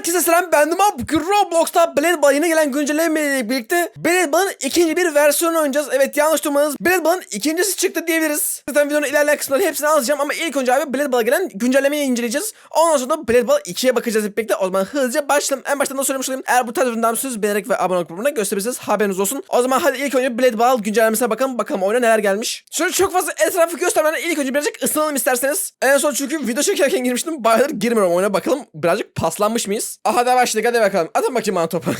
Herkese selam ben Duman. Roblox'ta Blade Ball yeni gelen güncelleme ile birlikte Blade Ball'ın ikinci bir versiyonu oynayacağız. Evet yanlış duymadınız. Blade Ball'ın ikincisi çıktı diyebiliriz. Zaten videonun ilerleyen kısımlarında hepsini alacağım ama ilk önce abi Blade Ball'a gelen güncellemeyi inceleyeceğiz. Ondan sonra da Blade Ball 2'ye bakacağız hep birlikte. O zaman hızlıca başlayalım. En baştan da söylemiş olayım. Eğer bu tarz üründen müsünüz beğenerek ve abone olup bana gösterirseniz haberiniz olsun. O zaman hadi ilk önce Blade Ball güncellemesine bakalım. Bakalım oyuna neler gelmiş. Şöyle çok fazla etrafı göstermeden ilk önce birazcık ısınalım isterseniz. En son çünkü video çekerken girmiştim. Bayağıdır girmiyorum oyuna. Bakalım birazcık paslanmış mıyız? Aha da başladık hadi bakalım. Atın bakayım bana topu.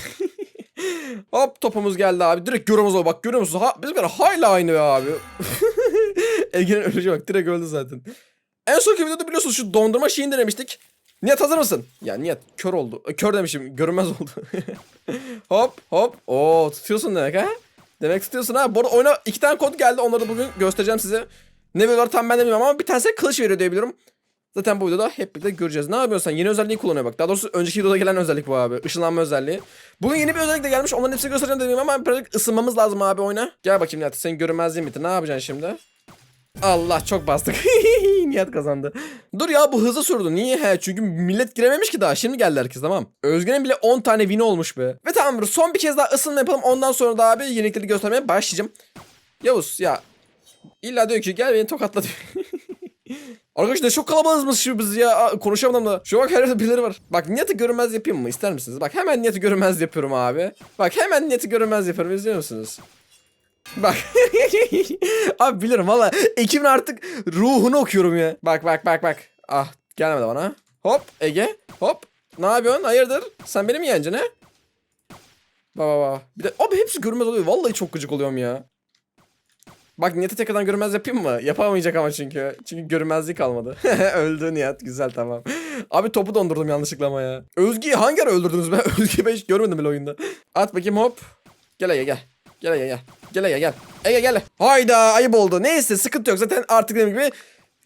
Hop topumuz geldi abi. Direkt görüyoruz o bak görüyor musunuz? Ha, bizimkiler hala aynı be abi. Ege'nin öleceği bak direkt öldü zaten. En sonki videoda biliyorsunuz şu dondurma şeyini denemiştik. Nihat hazır mısın? Ya Nihat kör oldu. E, Kör demişim görünmez oldu. hop hop. Oo tutuyorsun demek ha? Demek tutuyorsun ha. Bu arada oyuna iki tane kod geldi. Onları da bugün göstereceğim size. Ne veriyorlar tam ben de bilmiyorum ama bir tanesi kılıç veriyor diye biliyorum. Zaten bu videoda hep birlikte göreceğiz. Ne yapıyorsun sen? Yeni özelliği kullanıyor bak. Daha doğrusu önceki videoda gelen özellik bu abi. Işınlanma özelliği. Bugün yeni bir özellik de gelmiş. Onların hepsini göstereceğim dedim ama birazcık ısınmamız lazım abi oyuna. Gel bakayım Nihat. Senin görünmezliğin bitti. Ne yapacaksın şimdi? Allah çok bastık. Nihat kazandı. Dur ya bu hızlı sürdü. Niye? He çünkü millet girememiş ki daha. Şimdi geldi herkes tamam. Özge'nin bile 10 tane win olmuş be. Ve tamamdır. Son bir kez daha ısınma yapalım. Ondan sonra da abi yenilikleri göstermeye başlayacağım. Yavuz ya. İlla diyor ki gel beni tokatla diyor. Arkadaşlar çok kalabalığız şimdi biz ya. Aa, Konuşamadım da. Şu bak her yerde birileri var. Bak niyeti görünmez yapayım mı? İster misiniz? Bak hemen niyeti görünmez yapıyorum abi. Bak hemen niyeti görünmez yapıyorum. İzliyor musunuz? Bak. abi bilirim valla. Ekibin artık ruhunu okuyorum ya. Bak bak bak bak. Ah gelmedi bana. Hop Ege. Hop. Ne yapıyorsun? Hayırdır? Sen benim yeğencin he? Baba baba. Bir de abi hepsi görünmez oluyor. Vallahi çok gıcık oluyorum ya. Bak Nihat'ı tekrardan görünmez yapayım mı? Yapamayacak ama çünkü. Çünkü görünmezliği kalmadı. Öldü Nihat. Güzel tamam. Abi topu dondurdum yanlışlıkla ama ya. Özge'yi hangi ara öldürdünüz be? Özge'yi ben hiç görmedim bile oyunda. At bakayım hop. Gel Ege gel. Gel Ege gel. Gel Ege gel. Ege gel. Hayda ayıp oldu. Neyse sıkıntı yok. Zaten artık dediğim gibi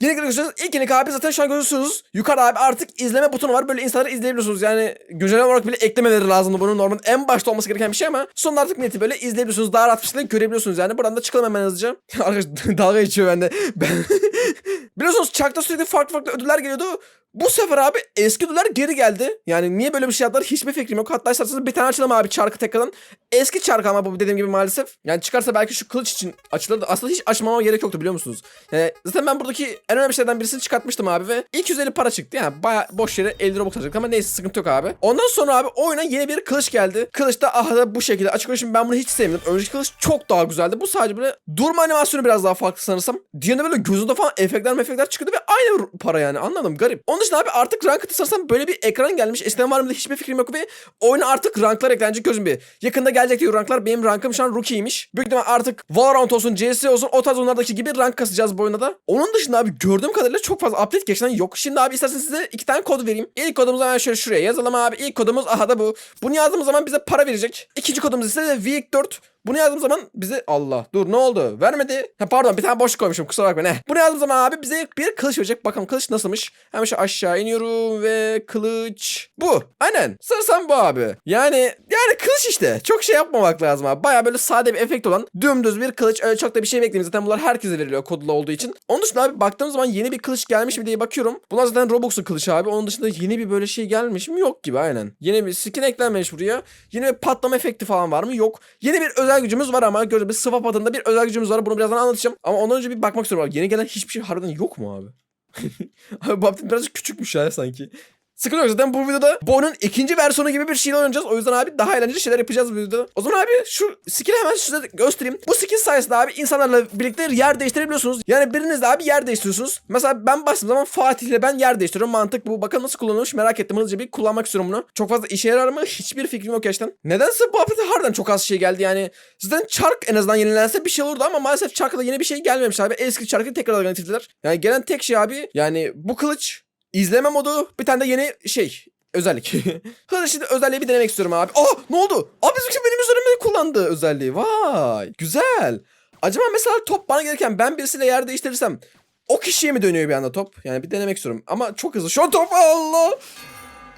Yeni görüyorsunuz. İlk yeni abi zaten şu an görüyorsunuz. Yukarı abi artık izleme butonu var. Böyle insanları izleyebiliyorsunuz. Yani güncelleme olarak bile eklemeleri lazımdı bunun. Normal en başta olması gereken bir şey ama sonunda artık neti böyle izleyebiliyorsunuz. Daha rahat bir şekilde görebiliyorsunuz yani. Buradan da çıkalım hemen hızlıca. Arkadaş dalga geçiyor bende. Ben... Biliyorsunuz çarkta sürekli farklı farklı ödüller geliyordu. Bu sefer abi eski ödüller geri geldi. Yani niye böyle bir şey yaptılar hiçbir fikrim yok. Hatta isterseniz bir tane açalım abi çarkı tekrardan. Eski çark ama bu dediğim gibi maalesef. Yani çıkarsa belki şu kılıç için açılır da aslında hiç açmama gerek yoktu biliyor musunuz? Yani zaten ben buradaki en önemli şeylerden birisini çıkartmıştım abi ve 250 para çıktı. Yani baya boş yere 50 Robux harcadık ama neyse sıkıntı yok abi. Ondan sonra abi oyuna yeni bir kılıç geldi. Kılıç da aha da bu şekilde. Açık şimdi ben bunu hiç sevmedim. Önceki kılıç çok daha güzeldi. Bu sadece böyle durma animasyonu biraz daha farklı sanırsam. Diğerinde böyle gözünde falan efektler efektler çıkıyordu ve aynı para yani anladım garip. Onun dışında abi artık rank sanırsam böyle bir ekran gelmiş. Eskiden var mıydı hiçbir fikrim yok ve oyuna artık ranklar eklenecek gözüm bir. Yakında gelecek diyor ranklar. Benim rankım şu an rookie'ymiş. Büyük ihtimal artık Valorant olsun, CS olsun o tarz oyunlardaki gibi rank kasacağız bu oyunda da. Onun dışında abi gördüğüm kadarıyla çok fazla update geçen yok. Şimdi abi isterseniz size iki tane kod vereyim. İlk kodumuzu hemen şöyle şuraya yazalım abi. İlk kodumuz aha da bu. Bunu yazdığımız zaman bize para verecek. İkinci kodumuz ise de Week 4. Bunu yazdığım zaman bize Allah dur ne oldu vermedi. Ha pardon bir tane boşluk koymuşum kusura bakma ne. Bunu yazdığım zaman abi bize bir kılıç verecek. Bakalım kılıç nasılmış. Hemen şu aşağı iniyorum ve kılıç bu. Aynen sanırsam bu abi. Yani yani kılıç işte. Çok şey yapmamak lazım abi. Baya böyle sade bir efekt olan dümdüz bir kılıç. Öyle çok da bir şey beklemiyorum. Zaten bunlar herkese veriliyor kodlu olduğu için. Onun dışında abi baktığım zaman yeni bir kılıç gelmiş mi diye bakıyorum. Bunlar zaten Robux'un kılıç abi. Onun dışında yeni bir böyle şey gelmiş mi? Yok gibi aynen. Yeni bir skin eklenmemiş buraya. Yeni bir patlama efekti falan var mı? Yok. Yeni bir özel gücümüz var ama gördüğünüz swap adında bir özel gücümüz var. Bunu birazdan anlatacağım. Ama ondan önce bir bakmak istiyorum abi. Yeni gelen hiçbir şey harbiden yok mu abi? abi bu update birazcık küçükmüş ya sanki. Sıkıntı yok zaten bu videoda bu oyunun ikinci versiyonu gibi bir şeyle oynayacağız. O yüzden abi daha eğlenceli şeyler yapacağız bu videoda. O zaman abi şu skill'i hemen size göstereyim. Bu skill sayesinde abi insanlarla birlikte yer değiştirebiliyorsunuz. Yani birinizle abi yer değiştiriyorsunuz. Mesela ben bastığım zaman Fatih ile ben yer değiştiriyorum. Mantık bu. Bakalım nasıl kullanılmış merak ettim. Hızlıca bir kullanmak istiyorum bunu. Çok fazla işe yarar mı? Hiçbir fikrim yok gerçekten. Nedense bu update'e harbiden çok az şey geldi yani. Zaten çark en azından yenilense bir şey olurdu ama maalesef çarkla yeni bir şey gelmemiş abi. Eski çarkı tekrar getirdiler. Yani gelen tek şey abi yani bu kılıç izleme modu bir tane de yeni şey özellik. Hadi şimdi özelliği bir denemek istiyorum abi. Aa ne oldu? Abi bizimki benim üzerimde kullandı özelliği. Vay güzel. Acaba mesela top bana gelirken ben birisiyle yer değiştirirsem o kişiye mi dönüyor bir anda top? Yani bir denemek istiyorum. Ama çok hızlı. Şu top Allah.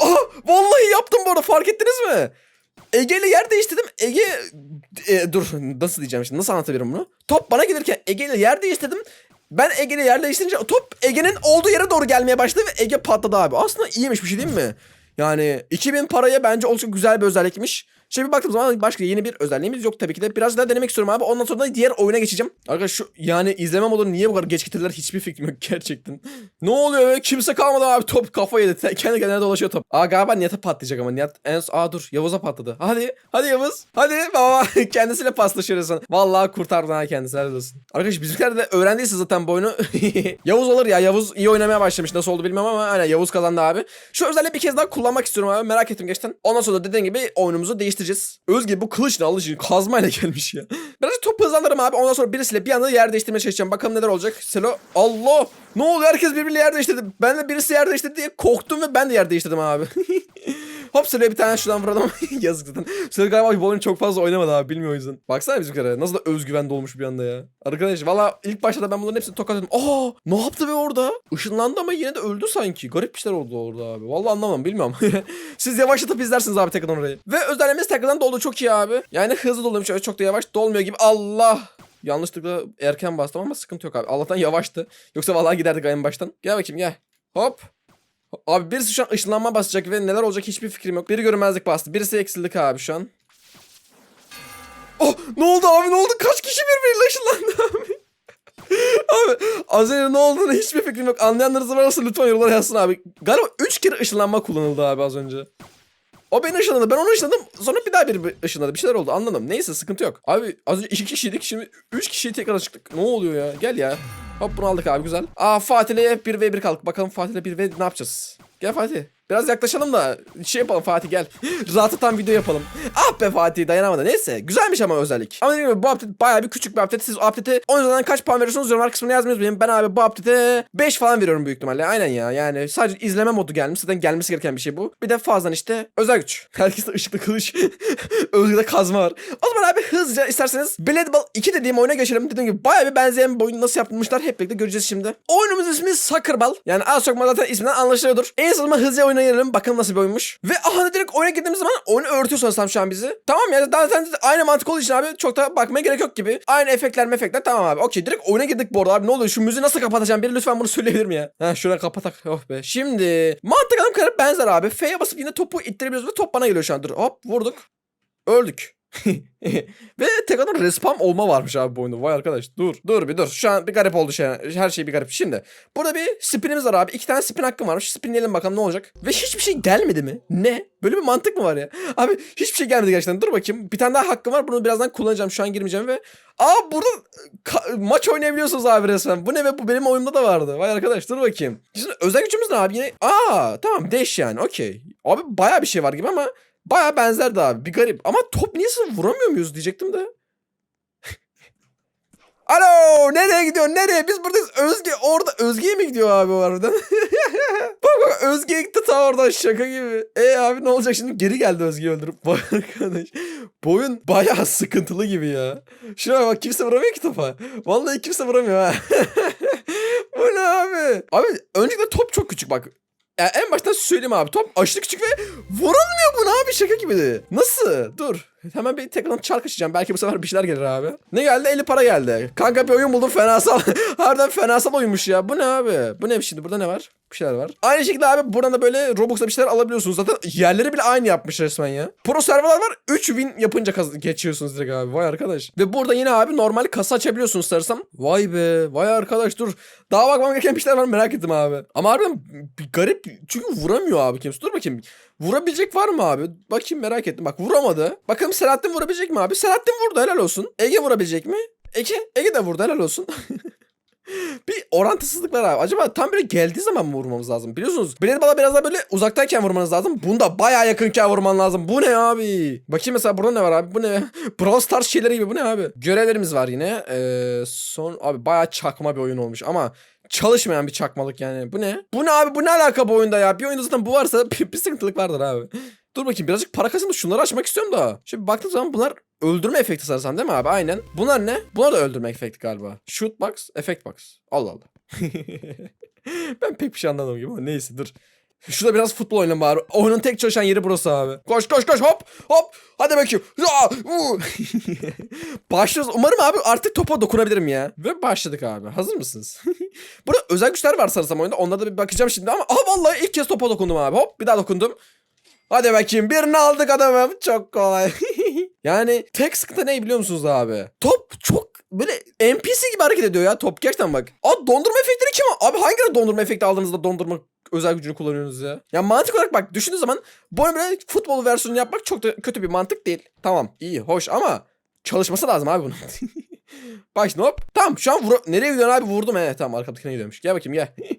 Aa vallahi yaptım bu arada fark ettiniz mi? Ege ile yer değiştirdim. Ege e, dur nasıl diyeceğim şimdi nasıl anlatabilirim bunu? Top bana gelirken Ege ile yer değiştirdim. Ben Ege'yle yer değiştirince top Ege'nin olduğu yere doğru gelmeye başladı ve Ege patladı abi. Aslında iyiymiş bir şey değil mi? Yani 2000 paraya bence oldukça güzel bir özellikmiş. Şimdi bir baktığım zaman başka yeni bir özelliğimiz yok tabii ki de. Biraz daha denemek istiyorum abi. Ondan sonra da diğer oyuna geçeceğim. Arkadaş şu yani izleme modunu niye bu kadar geç getirdiler hiçbir fikrim yok gerçekten. ne oluyor be? Kimse kalmadı abi. Top kafa yedi. Kendi kendine dolaşıyor top. Aa galiba Nihat'a patlayacak ama. Nihat en. Aa dur. Yavuz'a patladı. Hadi. Hadi Yavuz. Hadi baba. Kendisiyle paslaşıyor resmen. Vallahi kurtardın ha kendisi. Helal olsun. Arkadaş bizimkiler de öğrendiyse zaten bu oyunu. Yavuz olur ya. Yavuz iyi oynamaya başlamış. Nasıl oldu bilmem ama aynen Yavuz kazandı abi. Şu özelliği bir kez daha kullanmak istiyorum abi. Merak ettim gerçekten. Ondan sonra dediğim gibi oyunumuzu değiştireceğiz. Özge bu kılıç ne alıcı kazmayla gelmiş ya. Birazcık top hızlandırırım abi. Ondan sonra birisiyle bir anda yer değiştirmeye çalışacağım. Bakalım neler olacak. Selo. Allah. Ne oluyor? Herkes birbiriyle yer değiştirdi. Ben de birisi yer değiştirdi diye korktum ve ben de yer değiştirdim abi. Hop Selo'ya bir tane şuradan vuralım. Yazık zaten. Selo galiba bu oyunu çok fazla oynamadı abi. Bilmiyor o yüzden. Baksana bizimkilere. Nasıl da özgüven dolmuş bir anda ya. Arkadaş valla ilk başta da ben bunların hepsini tokatladım. Aa ne yaptı be orada? Işınlandı ama yine de öldü sanki. Garip bir şeyler oldu orada abi. Valla anlamam bilmiyorum. Siz yavaşlatıp izlersiniz abi tekrardan orayı. Ve özelliğimiz tekrardan doldu çok iyi abi. Yani hızlı doluyormuş. Öyle çok da yavaş dolmuyor gibi. Allah. Yanlışlıkla erken bastım ama sıkıntı yok abi. Allah'tan yavaştı. Yoksa vallahi giderdik en baştan. Gel bakayım gel. Hop. Abi birisi şu an ışınlanma basacak ve neler olacak hiçbir fikrim yok. Biri görünmezlik bastı. Birisi eksildik abi şu an. Oh ne oldu abi ne oldu? Kaç kişi birbiriyle ışınlandı abi? abi az önce ne olduğunu hiçbir fikrim yok. Anlayanlarınız varsa lütfen yorumlara yazsın abi. Galiba 3 kere ışınlanma kullanıldı abi az önce. O beni ışınladı. Ben onu ışınladım. Sonra bir daha biri ışınladı. Bir şeyler oldu. Anladım. Neyse sıkıntı yok. Abi az önce 2 kişiydik. Şimdi 3 kişiye tekrar çıktık. Ne oluyor ya? Gel ya. Hop bunu aldık abi güzel. Aa Fatih'le 1v1 kaldık. Bakalım Fatih'le 1v ne yapacağız? Gel Fatih. Biraz yaklaşalım da şey yapalım Fatih gel. Rahatı tam video yapalım. Ah be Fatih dayanamadı. Neyse güzelmiş ama özellik. Ama dediğim gibi bu update bayağı bir küçük bir update. Siz update'e 10 üzerinden kaç puan veriyorsunuz yorumlar kısmına yazmayı unutmayın. Ben abi bu update'e 5 falan veriyorum büyük ihtimalle. Aynen ya yani sadece izleme modu gelmiş. Zaten gelmesi gereken bir şey bu. Bir de fazladan işte özel güç. Herkeste ışıklı kılıç. Özgür'de kazma var. O zaman abi hızlıca isterseniz Blade Ball 2 dediğim oyuna geçelim. Dediğim gibi bayağı bir benzeyen bir oyun nasıl yapılmışlar hep birlikte göreceğiz şimdi. Oyunumuzun ismi Soccer Ball. Yani az çok zaten isminden anlaşılıyordur. En sonunda hızlıca oyuna. Bakalım nasıl bir oyunmuş. Ve aha direkt oyuna girdiğimiz zaman oyunu örtüyor sanırsam şu an bizi. Tamam yani zaten aynı mantık olduğu için abi çok da bakmaya gerek yok gibi. Aynı efektler mefekler tamam abi. Okey direkt oyuna girdik bu arada abi. Ne oluyor şu müziği nasıl kapatacağım? Biri lütfen bunu söyleyebilir mi ya? Ha şuna kapatak. Oh be. Şimdi mantık adam kadar benzer abi. F'ye basıp yine topu ittirebiliyoruz ve top bana geliyor şu an. Dur hop vurduk. Öldük. Ve tekrardan respawn olma varmış abi bu oyunda. Vay arkadaş dur dur bir dur. Şu an bir garip oldu şey. Her şey bir garip. Şimdi burada bir spinimiz var abi. İki tane spin hakkım varmış. Spinleyelim bakalım ne olacak. Ve hiçbir şey gelmedi mi? Ne? Böyle bir mantık mı var ya? Abi hiçbir şey gelmedi gerçekten. Dur bakayım. Bir tane daha hakkım var. Bunu birazdan kullanacağım. Şu an girmeyeceğim ve Aa burada maç oynayabiliyorsunuz abi resmen. Bu ne be bu benim oyunumda da vardı. Vay arkadaş dur bakayım. Şimdi özel gücümüz ne abi yine? Aa tamam değiş yani okey. Abi baya bir şey var gibi ama baya benzerdi abi. Bir garip. Ama top niye vuramıyor muyuz diyecektim de. Alo nereye gidiyorsun? Nereye? Biz buradayız. Özge orada. Özge'ye mi gidiyor abi o aradan bak bak Özge gitti ta oradan. Şaka gibi. E abi ne olacak? Şimdi geri geldi Özge'yi öldürüp. Bak arkadaş. Bu oyun bayağı sıkıntılı gibi ya. Şuna bak kimse vuramıyor ki topa. Vallahi kimse vuramıyor ha. Bu ne abi? Abi öncelikle top çok küçük. Bak ya en baştan söyleyeyim abi top aşırı küçük ve vurulmuyor bu ne abi şaka gibi. Nasıl? Dur. Hemen bir tekrardan çark açacağım. Belki bu sefer bir şeyler gelir abi. Ne geldi? 50 para geldi. Kanka bir oyun buldum fenasal. Harbiden fenasal oyunmuş ya. Bu ne abi? Bu ne şimdi? Burada ne var? Bir şeyler var. Aynı şekilde abi buradan da böyle Robux'ta bir şeyler alabiliyorsunuz. Zaten yerleri bile aynı yapmış resmen ya. Pro serverlar var. 3000 yapınca geçiyorsunuz direkt abi. Vay arkadaş. Ve burada yine abi normal kasa açabiliyorsunuz sanırsam. Vay be. Vay arkadaş dur. Daha bakmam gereken bir şeyler var merak ettim abi. Ama harbiden garip. Çünkü vuramıyor abi kimse. Dur bakayım. Vurabilecek var mı abi? Bakayım merak ettim. Bak vuramadı. Bakalım Selahattin vurabilecek mi abi? Selahattin vurdu helal olsun. Ege vurabilecek mi? Ege, Ege de vurdu helal olsun. bir orantısızlık var abi. Acaba tam böyle geldiği zaman mı vurmamız lazım? Biliyorsunuz Blade Ball'a biraz daha böyle uzaktayken vurmanız lazım. Bunda bayağı yakınken vurman lazım. Bu ne abi? Bakayım mesela burada ne var abi? Bu ne? Brawl Stars şeyleri gibi bu ne abi? Görevlerimiz var yine. Ee, son abi bayağı çakma bir oyun olmuş ama çalışmayan bir çakmalık yani. Bu ne? Bu ne abi? Bu ne alaka bu oyunda ya? Bir oyunda zaten bu varsa bir, bir sıkıntılık vardır abi. Dur bakayım birazcık para kazanıp şunları açmak istiyorum da. Şimdi baktığım zaman bunlar öldürme efekti sanırsam değil mi abi? Aynen. Bunlar ne? Bunlar da öldürme efekti galiba. Shoot box, effect box. Allah Allah. ben pek bir şey anlamadım gibi ama neyse dur. Şurada biraz futbol oynayalım bari. Oyunun tek çalışan yeri burası abi. Koş koş koş hop hop. Hadi bakayım. Başlıyoruz. Umarım abi artık topa dokunabilirim ya. Ve başladık abi. Hazır mısınız? Burada özel güçler var sanırsam oyunda. Onlara da bir bakacağım şimdi ama. Aha vallahi ilk kez topa dokundum abi. Hop bir daha dokundum. Hadi bakayım birini aldık adamım. Çok kolay. yani tek sıkıntı ne biliyor musunuz abi? Top çok böyle NPC gibi hareket ediyor ya top gerçekten bak. Abi dondurma efektleri kim? Abi hangi dondurma efekti aldığınızda dondurma özel gücünü kullanıyorsunuz ya? Ya mantık olarak bak düşündüğün zaman böyle futbol versiyonu yapmak çok da kötü bir mantık değil. Tamam iyi hoş ama çalışması lazım abi bunun. bak şimdi hop. Tamam şu an vur nereye gidiyorsun abi vurdum he. Tamam arkamdakine gidiyormuş. Gel bakayım gel.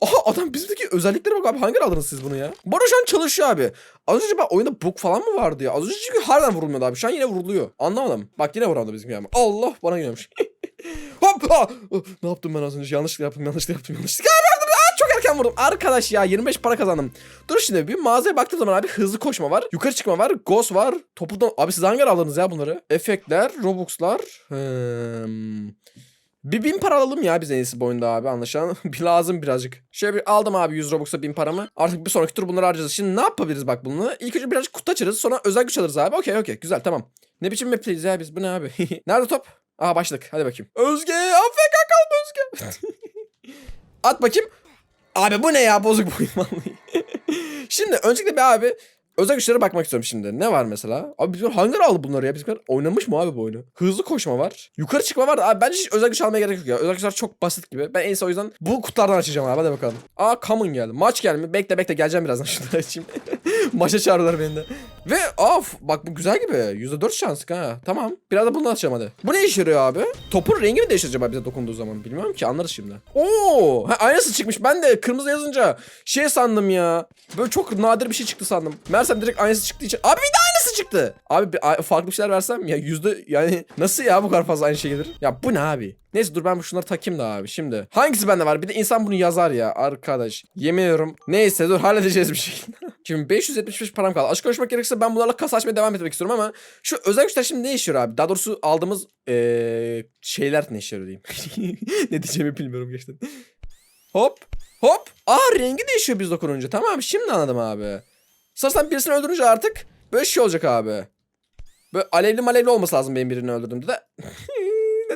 Aha adam bizdeki özelliklere bak abi hangi aldınız siz bunu ya? Arada şu an çalışıyor abi. Az önce bak oyunda bug falan mı vardı ya? Az önce çünkü harbiden vurulmuyordu abi. Şu an yine vuruluyor. Anlamadım. Bak yine vuramadı bizim yani. Allah bana geliyormuş. Hop! ah! Ne yaptım ben az önce? Yanlışlıkla yaptım, yanlışlıkla yaptım, yanlışlıkla yaptım. Erken vurdum. Arkadaş ya 25 para kazandım. Dur şimdi bir mağazaya baktığım zaman abi hızlı koşma var. Yukarı çıkma var. Ghost var. Topudan... Abi siz hangi aldınız ya bunları? Efektler, Robux'lar. Hmm. Bir bin para alalım ya biz en iyisi bu abi anlaşılan. bir lazım birazcık. Şöyle bir aldım abi 100 Robux'a bin paramı. Artık bir sonraki tur bunları harcayacağız. Şimdi ne yapabiliriz bak bununla? İlk önce birazcık kutu açarız sonra özel güç alırız abi. Okey okey güzel tamam. Ne biçim map'teyiz ya biz bu ne abi? Nerede top? Aha başladık hadi bakayım. Özge AFK kaldı Özge. At bakayım. Abi bu ne ya bozuk bu oyun vallahi. Şimdi öncelikle bir abi özel güçlere bakmak istiyorum şimdi. Ne var mesela? Abi bizimkiler hangi ara aldı bunları ya? Bizimkiler oynamış mı abi bu oyunu? Hızlı koşma var. Yukarı çıkma var. Abi bence hiç özel güç almaya gerek yok ya. Özel güçler çok basit gibi. Ben en iyisi o yüzden bu kutulardan açacağım abi. Hadi bakalım. Aa common geldi. Maç geldi mi? Bekle bekle geleceğim birazdan şunu açayım. Maça çağırdılar beni de. Ve of bak bu güzel gibi. %4 şans ha. Tamam. Biraz da bunu açacağım hadi. Bu ne işe yarıyor abi? Topun rengi mi değişir acaba bize dokunduğu zaman? Bilmiyorum ki anlarız şimdi. Oo, ha, aynısı çıkmış. Ben de kırmızı yazınca şey sandım ya. Böyle çok nadir bir şey çıktı sandım. Meğersem direkt aynısı çıktığı için. Abi bir de aynısı çıktı. Abi bir, farklı şeyler versem ya yüzde yani nasıl ya bu kadar fazla aynı şey gelir? Ya bu ne abi? Neyse dur ben şunları takayım da abi şimdi. Hangisi bende var? Bir de insan bunu yazar ya arkadaş. Yemin ediyorum. Neyse dur halledeceğiz bir şey. şimdi 575 param kaldı. Açık konuşmak gerekirse ben bunlarla kasa açmaya devam etmek istiyorum ama şu özel güçler şimdi ne işe abi? Daha doğrusu aldığımız eee, şeyler ne işe diyeyim. ne diyeceğimi bilmiyorum gerçekten. Hop hop. Aa rengi değişiyor biz dokununca. Tamam şimdi anladım abi. Sanırsam birisini öldürünce artık böyle şey olacak abi. Böyle alevli malevli olması lazım benim birini öldürdüğümde de.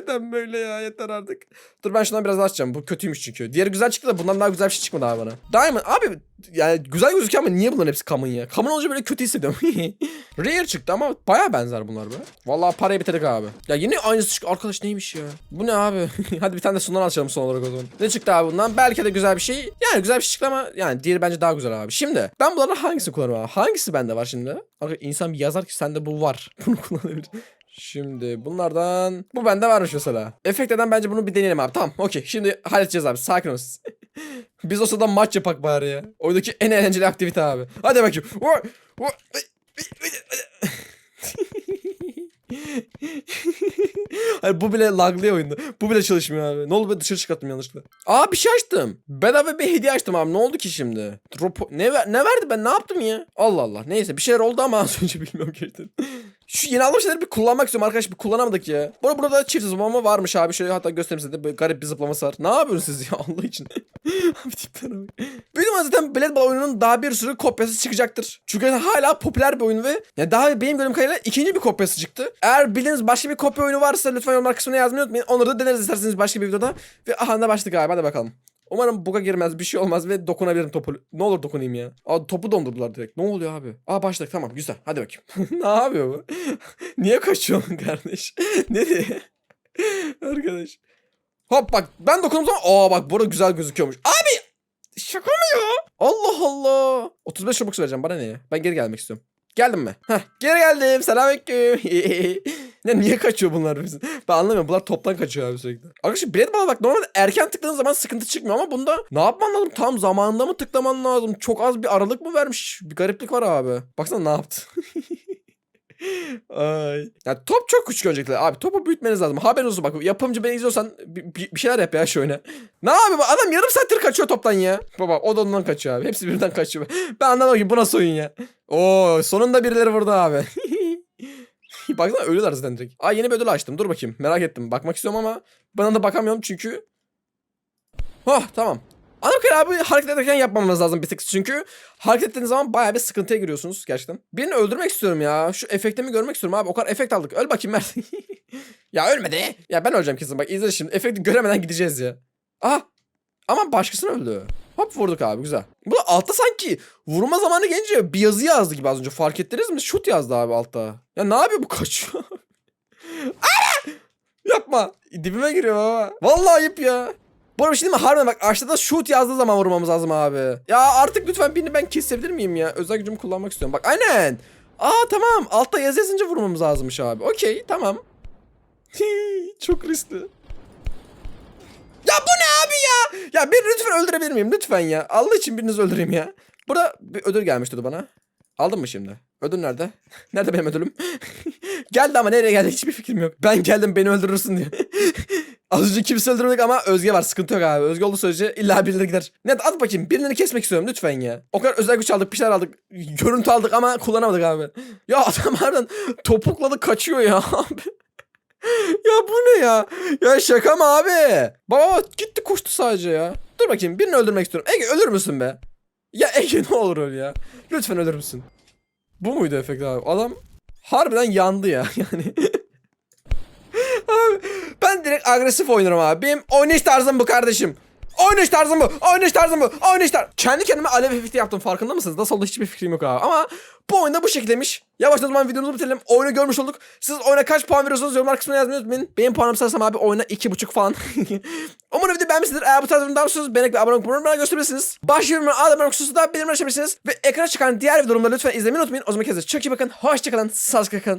Neden böyle ya yeter artık. Dur ben şundan biraz açacağım. Bu kötüymüş çünkü. Diğeri güzel çıktı da bundan daha güzel bir şey çıkmadı abi bana. Diamond abi yani güzel gözüküyor ama niye bunların hepsi common ya? Common olunca böyle kötü hissediyorum. Rare çıktı ama baya benzer bunlar be. Vallahi parayı bitirdik abi. Ya yine aynısı çıktı. Arkadaş neymiş ya? Bu ne abi? Hadi bir tane de sundan açalım son olarak o zaman. Ne çıktı abi bundan? Belki de güzel bir şey. Yani güzel bir şey çıktı ama yani diğeri bence daha güzel abi. Şimdi ben bunlardan hangisini kullanırım abi? Hangisi bende var şimdi? Abi insan bir yazar ki sende bu var. Bunu kullanabilir. Şimdi bunlardan bu bende varmış mesela. Efekt eden bence bunu bir deneyelim abi. Tamam okey. Şimdi halledeceğiz abi. Sakin ol. Biz o sırada maç yapak bari ya. Oyundaki en eğlenceli aktivite abi. Hadi bakayım. Hayır bu bile laglıyor oyunda. Bu bile çalışmıyor abi. Ne oldu ben dışarı çıkarttım yanlışlıkla. Aa bir şey açtım. Bedava bir hediye açtım abi. Ne oldu ki şimdi? Drop ne ver ne verdi ben ne yaptım ya? Allah Allah. Neyse bir şeyler oldu ama az önce bilmiyorum gerçekten. Şu yeni aldığım şeyleri bir kullanmak istiyorum arkadaş bir kullanamadık ya. Burada burada çift zıplama varmış abi. Şöyle hatta göstereyim size de böyle garip bir zıplaması var. Ne yapıyorsunuz siz ya Allah için? abi tiplere bak. Büyük zaten Blade Ball oyununun daha bir sürü kopyası çıkacaktır. Çünkü hala popüler bir oyun ve ya daha benim gördüğüm kadarıyla ikinci bir kopyası çıktı. Eğer bildiğiniz başka bir kopya oyunu varsa lütfen yorumlar kısmına yazmayı unutmayın. Onları da deneriz isterseniz başka bir videoda. Ve aha da başladık abi hadi bakalım. Umarım buga girmez bir şey olmaz ve dokunabilirim topu. Ne olur dokunayım ya. Aa topu dondurdular direkt. Ne oluyor abi? Aa başladık tamam güzel hadi bakayım. ne yapıyor bu? Niye kaçıyorsun kardeş? Nereye? Arkadaş. Hop bak ben dokundum zaman aa bak burada güzel gözüküyormuş. Abi şaka mı ya? Allah Allah. 35 Robux vereceğim bana ne ya? Ben geri gelmek istiyorum. Geldim mi? Heh, geri geldim. Selamünaleyküm. Ya niye kaçıyor bunlar bizim? Ben anlamıyorum. Bunlar toptan kaçıyor abi sürekli. Arkadaşlar Blade Ball'a bak normalde erken tıkladığın zaman sıkıntı çıkmıyor ama bunda ne yapman lazım? Tam zamanında mı tıklaman lazım? Çok az bir aralık mı vermiş? Bir gariplik var abi. Baksana ne yaptı? Ay. Ya top çok küçük öncelikle. Abi topu büyütmeniz lazım. Haberiniz olsun bak. Yapımcı beni izliyorsan bir, bir- şeyler yap ya şöyle. Ne abi bu adam yarım saattir kaçıyor toptan ya. Baba o da ondan kaçıyor abi. Hepsi birden kaçıyor. Ben anlamadım ki bu nasıl oyun ya. Oo sonunda birileri vurdu abi. Baksana ölüyorlar zaten direkt. Aa yeni bir ödül açtım. Dur bakayım. Merak ettim. Bakmak istiyorum ama bana da bakamıyorum çünkü. Oh tamam. Kadarıyla abi hareket ederken yapmamamız lazım bir tık çünkü hareket ettiğiniz zaman bayağı bir sıkıntıya giriyorsunuz gerçekten. Birini öldürmek istiyorum ya. Şu efektimi görmek istiyorum abi. O kadar efekt aldık. Öl bakayım Mert. ya ölmedi. Ya ben öleceğim kesin bak izle şimdi. Efekti göremeden gideceğiz ya. Aha. Ama başkasını öldü. Hop vurduk abi güzel. Bu da altta sanki vurma zamanı gelince bir yazı yazdı gibi az önce fark ettiniz mi? Şut yazdı abi altta. Ya ne yapıyor bu kaçıyor? Ana! Yapma. Dibime giriyor baba. Vallahi ayıp ya. Bu arada bir şey mi? Harbiden bak aşağıda shoot yazdığı zaman vurmamız lazım abi. Ya artık lütfen birini ben kesebilir miyim ya? Özel gücümü kullanmak istiyorum. Bak aynen. Aa tamam. Altta yazı yazınca vurmamız lazımmış abi. Okey tamam. Çok riskli. Ya bu ne abi ya? Ya beni lütfen öldürebilir miyim? Lütfen ya. Allah için birinizi öldüreyim ya. Burada bir ödül gelmişti bana. Aldın mı şimdi? Ödül nerede? Nerede benim ödülüm? geldi ama nereye geldi hiçbir fikrim yok. Ben geldim beni öldürürsün diye. Az önce kimse öldürmedik ama Özge var. Sıkıntı yok abi. Özge olduğu sürece illa birileri gider. Ne at bakayım. Birilerini kesmek istiyorum lütfen ya. O kadar özel güç aldık, bir şeyler aldık. Görüntü aldık ama kullanamadık abi. Ya adam harbiden topukladı kaçıyor ya abi. Ya bu ne ya? Ya şaka mı abi? Baba gitti koştu sadece ya. Dur bakayım birini öldürmek istiyorum. Ege ölür müsün be? Ya Ege ne olur öl ya. Lütfen ölür müsün? Bu muydu efekt abi? Adam harbiden yandı ya yani. abi ben direkt agresif oynarım abi. Benim oynayış tarzım bu kardeşim. Oynayış tarzım bu. Oynayış tarzım bu. Oynayış tarzım. Kendi kendime alev efekti yaptım farkında mısınız? Nasıl oldu hiçbir fikrim yok abi. Ama bu oyunda bu şekildeymiş. Yavaştan o zaman videomuzu bitirelim. Oyunu görmüş olduk. Siz oyuna kaç puan veriyorsunuz yorumlar kısmına yazmayı unutmayın. Benim puanım sanırsam abi oyuna 2.5 falan. Umarım video beğenmişsinizdir. Eğer bu tarz videodan hoşsunuz beğenip ve abone olup bana gösterebilirsiniz. Baş yorumlara adamın hususu da benimle ulaşabilirsiniz. Ve ekrana çıkan diğer videolarımı da lütfen izlemeyi unutmayın. O zaman kendinize çok iyi bakın. Hoşçakalın. Sağlıkla kalın.